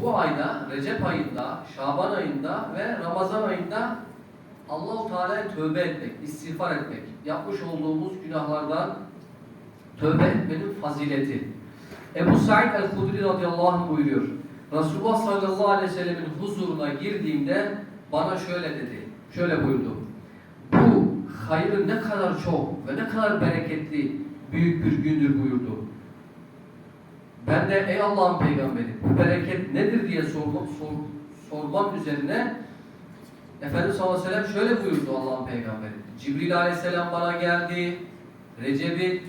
Bu ayda, Recep ayında, Şaban ayında ve Ramazan ayında Allahu Teala'ya tövbe etmek, istiğfar etmek, yapmış olduğumuz günahlardan tövbe etmenin fazileti. Ebu Said el-Hudri radıyallahu anh buyuruyor. Resulullah sallallahu aleyhi ve sellemin huzuruna girdiğimde bana şöyle dedi, şöyle buyurdu. Bu hayrı ne kadar çok ve ne kadar bereketli büyük bir gündür buyurdu. Ben de ey Allah'ın peygamberi bu bereket nedir diye sormam, sor, sormam üzerine Efendimiz sallallahu aleyhi ve sellem şöyle buyurdu Allah'ın peygamberi. Cibril aleyhisselam bana geldi. Recep'in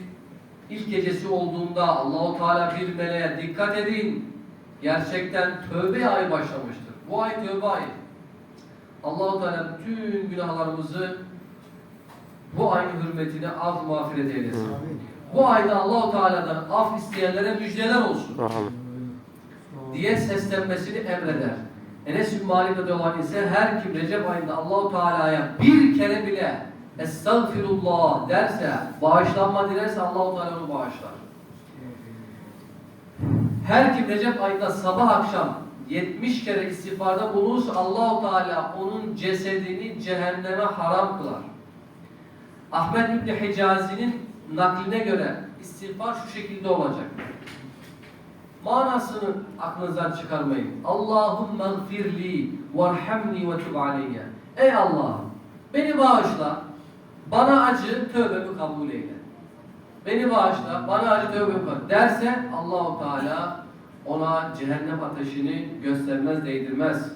ilk gecesi olduğunda Allahu Teala bir meleğe dikkat edin. Gerçekten tövbe ayı başlamıştır. Bu ay tövbe ayı. Allahu Teala bütün günahlarımızı bu ayın hürmetine af mağfiret eylesin. Bu ayda Allahu Teala'dan af isteyenlere müjdeler olsun Amin. diye seslenmesini emreder. Enes bin Malik radıyallahu ise her kim Recep ayında Allahu Teala'ya bir kere bile Estağfirullah derse, bağışlanma dilerse Allahu Teala onu bağışlar. Her kim Recep ayında sabah akşam 70 kere istiğfarda bulunursa Allahu Teala onun cesedini cehenneme haram kılar. Ahmet İbni Hicazi'nin nakline göre istiğfar şu şekilde olacak. Manasını aklınızdan çıkarmayın. Allahümme gfirli varhamni ve tub aleyye. Ey Allah'ım beni bağışla, bana acı, tövbemi kabul eyle. Beni bağışla, bana acı, tövbemi kabul derse Allahu Teala ona cehennem ateşini göstermez, değdirmez.